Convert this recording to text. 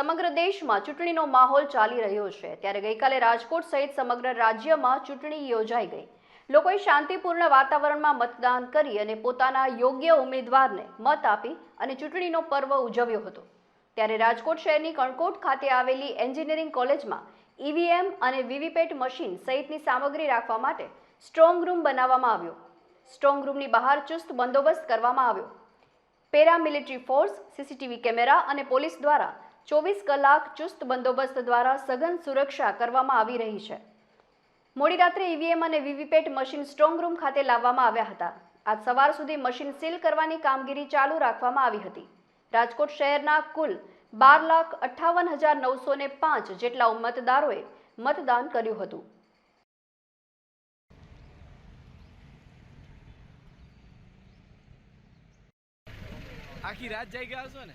સમગ્ર દેશમાં ચૂંટણીનો માહોલ ચાલી રહ્યો છે. ત્યારે ગઈકાલે રાજકોટ સહિત સમગ્ર રાજ્યમાં ચૂંટણી યોજાઈ ગઈ. લોકોએ શાંતિપૂર્ણ વાતાવરણમાં મતદાન કરી અને પોતાના યોગ્ય ઉમેદવારને મત આપી અને ચૂંટણીનો પર્વ ઉજવ્યો હતો. ત્યારે રાજકોટ શહેરની કણકોટ ખાતે આવેલી એન્જિનિયરિંગ કોલેજમાં ઈવીએમ અને વીવીપેટ મશીન સહિતની સામગ્રી રાખવા માટે સ્ટ્રોંગ રૂમ બનાવવામાં આવ્યો. સ્ટ્રોંગ રૂમની બહાર ચુસ્ત બંદોબસ્ત કરવામાં આવ્યો. પેરામિલિટરી ફોર્સ, સીસીટીવી કેમેરા અને પોલીસ દ્વારા ચોવીસ કલાક ચુસ્ત બંદોબસ્ત દ્વારા સઘન સુરક્ષા કરવામાં આવી રહી છે. મોડી રાત્રે ઈવીએમ અને વીવીપેટ મશીન સ્ટ્રોંગ રૂમ ખાતે લાવવામાં આવ્યા હતા. આજ સવાર સુધી મશીન સીલ કરવાની કામગીરી ચાલુ રાખવામાં આવી હતી. રાજકોટ શહેરના કુલ બાર લાખ અઠ્ઠાવન હજાર નવસો ને પાંચ જેટલા મતદારોએ મતદાન કર્યું હતું. આખી રાત જાગી છો ને?